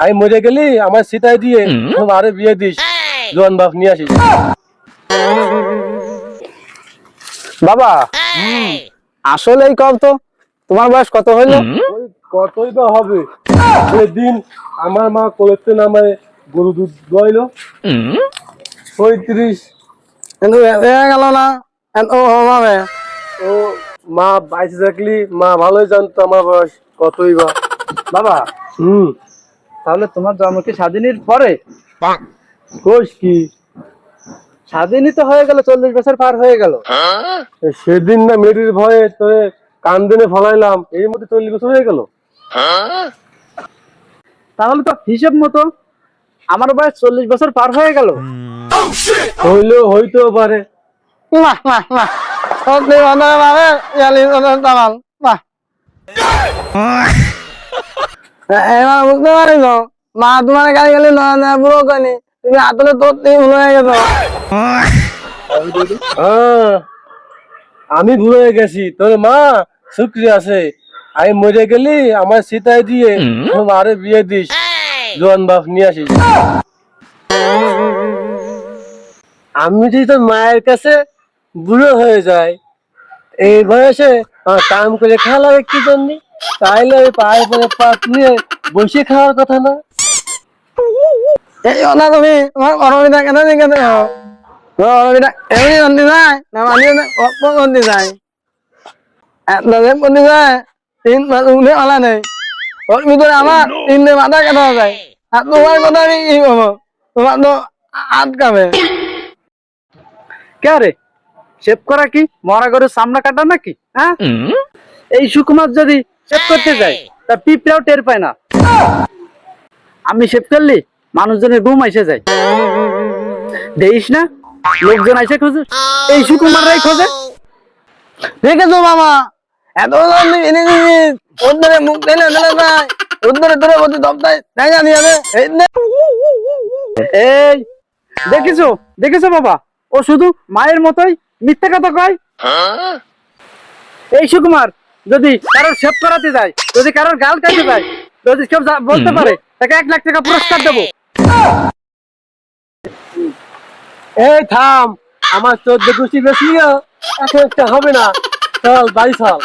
আমি মরে গেলি আমার সিটাই দিয়ে আরে বিয়ে দিস। জোয়ান বাপ নিয়ে আসিস। বাবা আসলেই কব তো। তোমার বয়স কত হইল? কতই তো হবে? সেদিন আমার মা কোলেতে নামায় গরু দুধ দোয়াইলো। পঁয়ত্রিশ। গেল না। এত হবে। ও মা বাইশে থাকলি মা ভালোই জানতো আমার বয়স কতই বা। বাবা হুম। তাহলে তোমার জন্ম কি স্বাধীনের পরে? কোষ কি? স্বাধীনই তো হয়ে গেল চল্লিশ বছর পার হয়ে গেল। সেদিন না মেয়েটির ভয়ে তোরে কান্দিনে ফলাইলাম এর মধ্যে চল্লিশ বছর হয়ে গেল। তাহলে তো হিসেব মতো আমার বয়স চল্লিশ বছর পার হয়ে গেল। হইলেও হইতেও পারে। বাহ বাহ বাহ সত্যি কথা ইয়ালি দালাল বাহ এবার বুঝতে পারিস মা তোমার গাড়ি গেলি না না বুড়ো কানি। তুমি আসলে তোর তুমি ভুল হয়ে গেছো। আমি ভুলে গেছি। তোর মা শুক্রিয়া আছে। আমি মরে গেলি আমার সীতায় দিয়ে আরে বিয়ে দিস। জোয়ান বাপ নিয়ে আসিস। আমি যদি তোর মায়ের কাছে বুড়ো হয়ে যাই এই বয়সে আমার কাম করে খাওয়া লাগে কি জন্য? তাইলে ওই পায়ে পরে পাত নিয়ে বসে খাওয়ার কথা না। এই কথা তুমি তোমার অরবিদা কেন করো অরবিদা এমনি জানতে যায় না মানিয়ে অল্প করতে যায়? এতদিন করতে যায় তিন মাস উঠে আলা নেই। ওর ভিতরে আমার তিনটে মাথা কাটা যায়। আর তোমার কথা আমি কি বলব? তোমার তো আটকাবে। কে রে? শেভ করা কি? মরা গরুর সামনা কাটা নাকি? হ্যাঁ? এই সুকুমার যদি শেভ করতে যায় তা পিঁপড়াও টের পায় না। আমি শেভ করলি মানুষজনের ঘুম এসে যায়। দেখিস না? লোকজন এসে খোঁজে। এই সুকুমাররাই খোঁজে। দেখেছ মামা? এত এনে ধরে মুখ টেনে দিলে যায় ওর ধরে ধরে বলতে দপ্তায় দেখা দিয়ে যাবে। এই নে। এই দেখিছো? দেখিছো বাবা ও শুধু মায়ের মতোই মিথ্যা কথা কয়? এই সুকুমার যদি কারোর সেভ করাতে যায় যদি কারোর গাল কাটতে যায় যদি কেউ বলতে পারে তাকে এক লাখ টাকা পুরস্কার দেবো। এই থাম আমার চোদ্দ গোষ্ঠী বেশি একটা হবে না। চল বাড়ি চল।